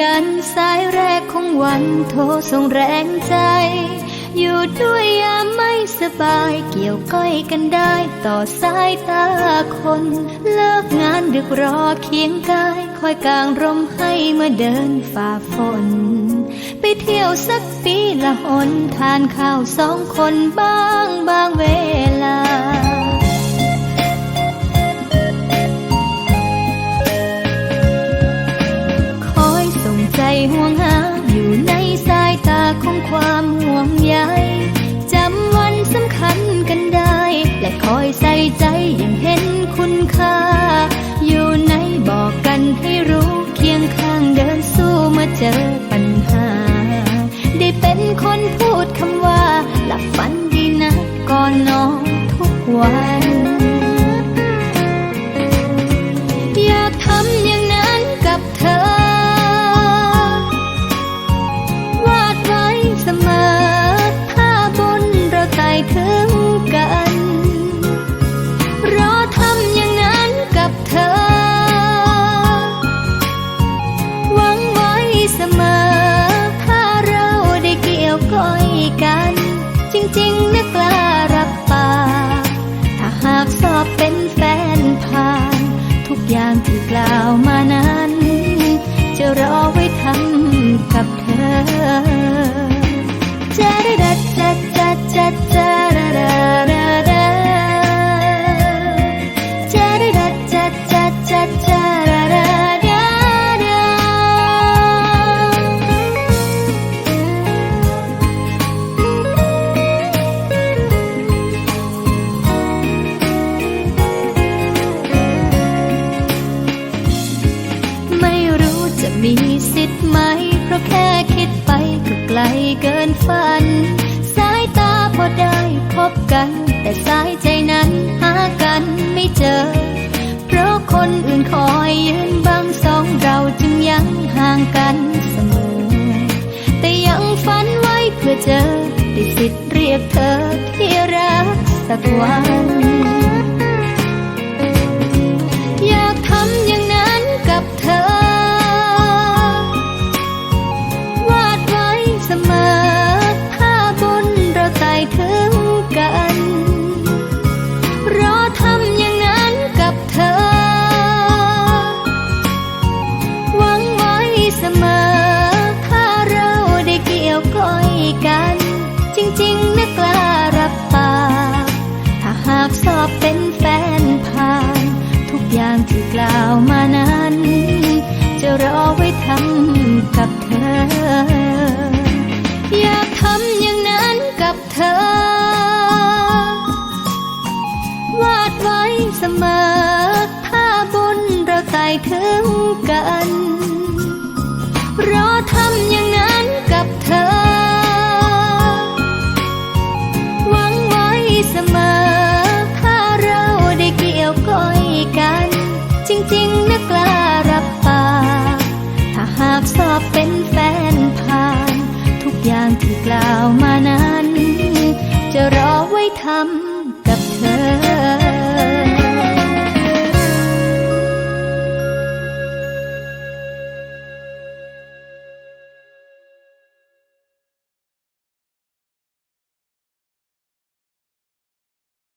สายแรกของวันโทรส่งแรงใจ อยู่ด้วยยามไม่สบายเกี่ยวก้อยกันได้ต่อสายตาคน เลิกงานดึกรอเคียงกายคอยกลางร่มให้เมื่อเดินฝ่าฝน ไปเที่ยวสักปีละหนทานข้าวสองคนบ้างบางเวลา ห่วงหาอยู่ในสายตาของความห่วงใย กอย่างที่กล่าวมานั้น จะรอไว้ทำกับเธอ จะได้ดัดจัด เจอได้สิทธิ์เรียกเธอที่รักสักวันากสอบเป็นแฟนผ่าน ทุกอย่างที่กล่าวมานั้น จะรอไว้ทำกับเธอ อยากทำอย่างนั้นกับเธอ วาดไว้เสมอภาพบนเราไต่ถึงกัน กล้ารับปากถ้าหากสอบเป็นแฟนผ่าน ทุกอย่างที่กล่าวมานั้น จะรอไว้ทำ